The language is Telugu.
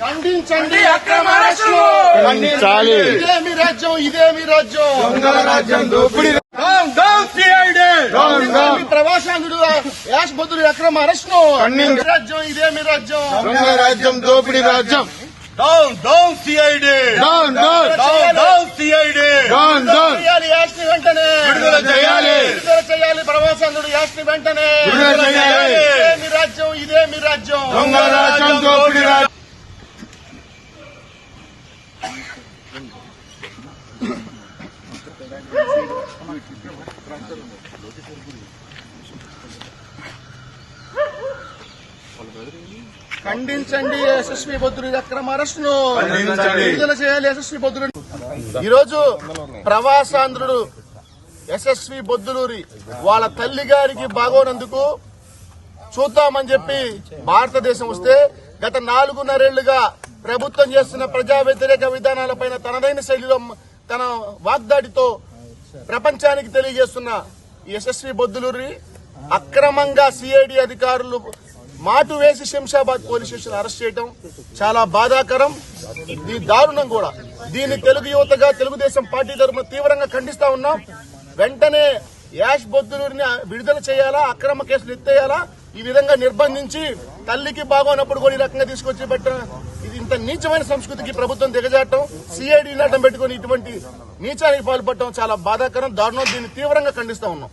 ఖండించండి అక్రమ ఖండించాలి. ఇదేమి రాజ్యం ఇదేమి రాజ్యం? దొంగల రాజ్యం దోపిడీ. Down down CID down, down. ప్రవాసాంగుడు యాష్ బదులు అక్రమ అరెస్టును. ఖండించ- ఇదేమి రాజ్యం ఇదేమి రాజ్యం? దొంగల రాజ్యం దోపిడీ రాజ్యం. Down down CID down down down down CID down down చేయాలి యాష్ని వెంటనే. విడుదల చేయాలి. విడుదల చేయాలి ప్రవాసాంగుడు యాష్ని వెంటనే. విడుదల చేయాలి. ఇదేమి రాజ్యం ఇదేమి రాజ్యం? దొంగల రాజ్యం దోపిడీ రాజ్యం ఖండించండి యశస్వి బొద్దులు అక్రమ అరెస్టును. విడుదల చేయాలి యశస్వి బొద్దులు ఈరోజు ప్రవాసాంధ్రుడు యశస్వి బొద్దులూరి వాళ్ళ తల్లి గారికి బాగోనందుకు చూద్దామని చెప్పి భారతదేశం వస్తే గత నాలుగున్నరేళ్ళుగా ప్రభుత్వం చేస్తున్న ప్రజా వ్యతిరేక విధానాలపైన తనదైన శైలిలో తన వాగ్దాడితో ప్రపంచానికి తెలియజేస్తున్న యశస్వి బొద్దులూరి అక్రమంగా సిఐడి అధికారులు మాటు వేసి శంషాబాద్ పోలీస్ స్టేషన్ అరెస్ట్ చేయడం చాలా బాధాకరం. ఇది దారుణం కూడా. దీన్ని తెలుగు యువతగా తెలుగుదేశం పార్టీ తరఫున తీవ్రంగా ఖండిస్తా ఉన్నాం. వెంటనే యాష్ బొద్దులూరిని విడుదల చేయాలా? అక్రమ కేసులు ఎత్తేయాలా? ఈ విధంగా నిర్బంధించి తల్లికి బాగోనప్పుడు కూడా ఈ రకంగా తీసుకొచ్చి పెట్టడం ఇది ఇంత నీచమైన సంస్కృతికి ప్రభుత్వం దిగజాటం సిఐడి నాటం పెట్టుకుని ఇటువంటి నీచానికి పాల్పడటం చాలా బాధాకరం దారుణం. దీన్ని తీవ్రంగా ఖండిస్తా ఉన్నాం.